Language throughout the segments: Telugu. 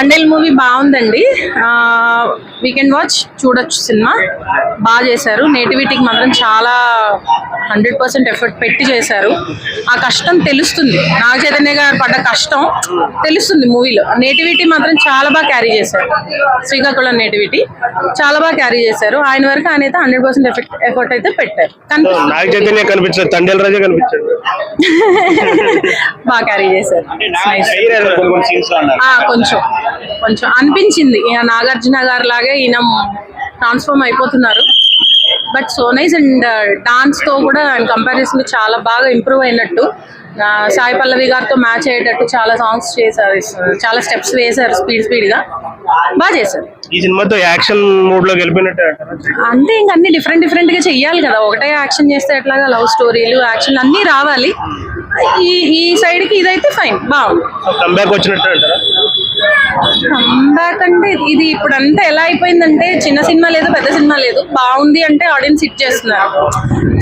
తండేల్ మూవీ బాగుందండి. వీకెండ్ వాచ్ చూడొచ్చు సినిమా. బాగా చేశారు. నేటివిటీకి మాత్రం చాలా హండ్రెడ్ పర్సెంట్ ఎఫర్ట్ పెట్టి చేశారు. ఆ కష్టం తెలుస్తుంది. నాగ చైతన్య గారు పడ్డ కష్టం తెలుస్తుంది మూవీలో. నేటివిటీ మాత్రం చాలా బాగా క్యారీ చేశారు. శ్రీకాకుళం నేటివిటీ చాలా బాగా క్యారీ చేశారు. ఆయన వరకు ఆయన అయితే హండ్రెడ్ పర్సెంట్ ఎఫెక్ట్ ఎఫర్ట్ అయితే పెట్టారు. నాగ చైతన్య కనిపించలేదు. తండేల రాజే కనిపించాడు బాగా క్యారీ చేశారు. Nice. కొన్ని కొన్ని scenes లో అన్నారు. ఆ, కొంచెం కొంచెం అనిపించింది. ఈయన నాగార్జున గారు లాగే ఈయన ట్రాన్స్ఫార్మ్ అయిపోతున్నారు. బట్ సో నైస్ అండ్ డాన్స్తో కూడా ఆయన కంపారిజన్ చాలా బాగా ఇంప్రూవ్ అయినట్టు. సాయి పల్లవి గారితో మ్యాచ్ అయ్యేటట్టు చాలా సాంగ్స్ చేశారు. చాలా స్టెప్స్ వేశారు స్పీడ్ స్పీడ్గా. బాగా చేశారు. ఈ సినిమాతో యాక్షన్ మూడ్లో అంటారా? అంతే ఇంక అన్ని డిఫరెంట్ డిఫరెంట్గా చెయ్యాలి కదా. ఒకటే యాక్షన్ చేస్తే ఎట్లాగా లవ్ స్టోరీలు యాక్షన్ అన్నీ రావాలి. ఈ ఈ సైడ్కి ఇదైతే ఫైన్ బాగుంది. కంబ్యాక్ వచ్చినట్టు కంబ్యాక్ అంటే ఇది ఇప్పుడు అంతా ఎలా అయిపోయిందంటే చిన్న సినిమా లేదు పెద్ద సినిమా లేదు బాగుంది అంటే ఆడియన్స్ హిట్ చేస్తున్నారు.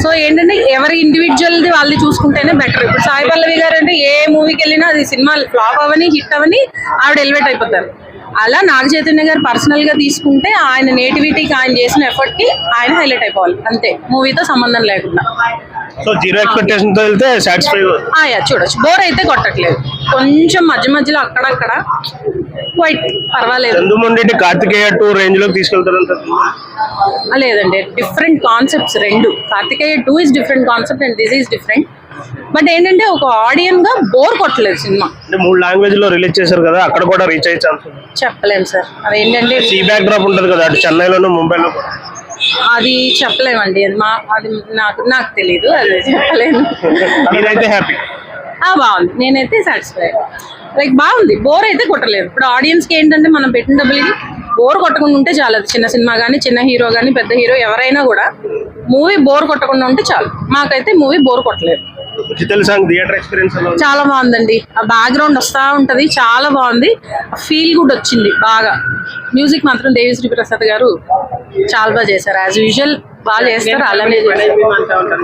సో ఏంటంటే ఎవరి ఇండివిజువల్ది వాళ్ళది చూసుకుంటేనే బెటర్ ఇప్పుడు సాయి పల్లవి గారు అంటే ఏ మూవీకి వెళ్ళినా అది సినిమా ఫ్లాప్ అవని హిట్ అవని ఆవిడ ఎలివేట్ అయిపోతారు. అలా నాగ చైతన్య గారు పర్సనల్గా తీసుకుంటే ఆయన నేటివిటీకి ఆయన చేసిన ఎఫర్ట్కి ఆయన హైలైట్ అయిపోవాలి. అంతే. మూవీతో సంబంధం లేకుండా. సో జీరో ఎక్స్పెక్టేషన్తో వెళ్తే సాటిస్ఫై ఆయా చూడొచ్చు. బోర్ అయితే కొట్టట్లేదు. కొంచెం మధ్య మధ్యలో అక్కడక్కడ వైట్ పర్వాలేదు. చందుమొండి కార్తికేయ టూ రేంజ్లోకి తీసుకెళ్తారంటారు ఆ, లేదండి డిఫరెంట్ కాన్సెప్ట్స్ రెండు. Karthikeya two is different concept and this is different but ఏంటంటే ఒక ఆడియన్గా బోర్ కొట్టలేదు సినిమా. మూడు లాంగ్వేజ్లో రిలీజ్ చేశారు కదా అక్కడ కూడా రీచ్ అయ్యే ఛాన్స్ ఉంది చెప్పలేం సార్. అదేంటంటే సీ బ్యాక్ డ్రాప్ ఉంటుంది కదా అటు చెన్నైలోను ముంబైలో కూడా. అది చెప్పలేమండి. అది మా అది నాకు నాకు తెలియదు అది చెప్పలేను. మీరైతే హ్యాపీ బాగుంది. నేనైతే సాటిస్ఫై లైక్ బాగుంది. బోర్ అయితే కొట్టలేదు. ఇప్పుడు ఆడియన్స్కి ఏంటంటే మనం పెట్టిన డబ్బులకి బోర్ కొట్టకుండా ఉంటే చాలు. చిన్న సినిమా కానీ చిన్న హీరో కానీ పెద్ద హీరో ఎవరైనా కూడా మూవీ బోర్ కొట్టకుండా ఉంటే చాలు. మాకైతే మూవీ బోర్ కొట్టలేదు. Song theatre experience? చాలా బాగుందండి. ఆ బ్యాక్గ్రౌండ్ వస్తూ ఉంటది చాలా బాగుంది. ఫీల్ గుడ్ వచ్చింది బాగా. మ్యూజిక్ మాత్రం దేవిశ్రీ ప్రసాద్ గారు చాలా బాగా చేశారు. యాజ్ యూజువల్ బాగా చేస్తారు అలానే చేస్తారు.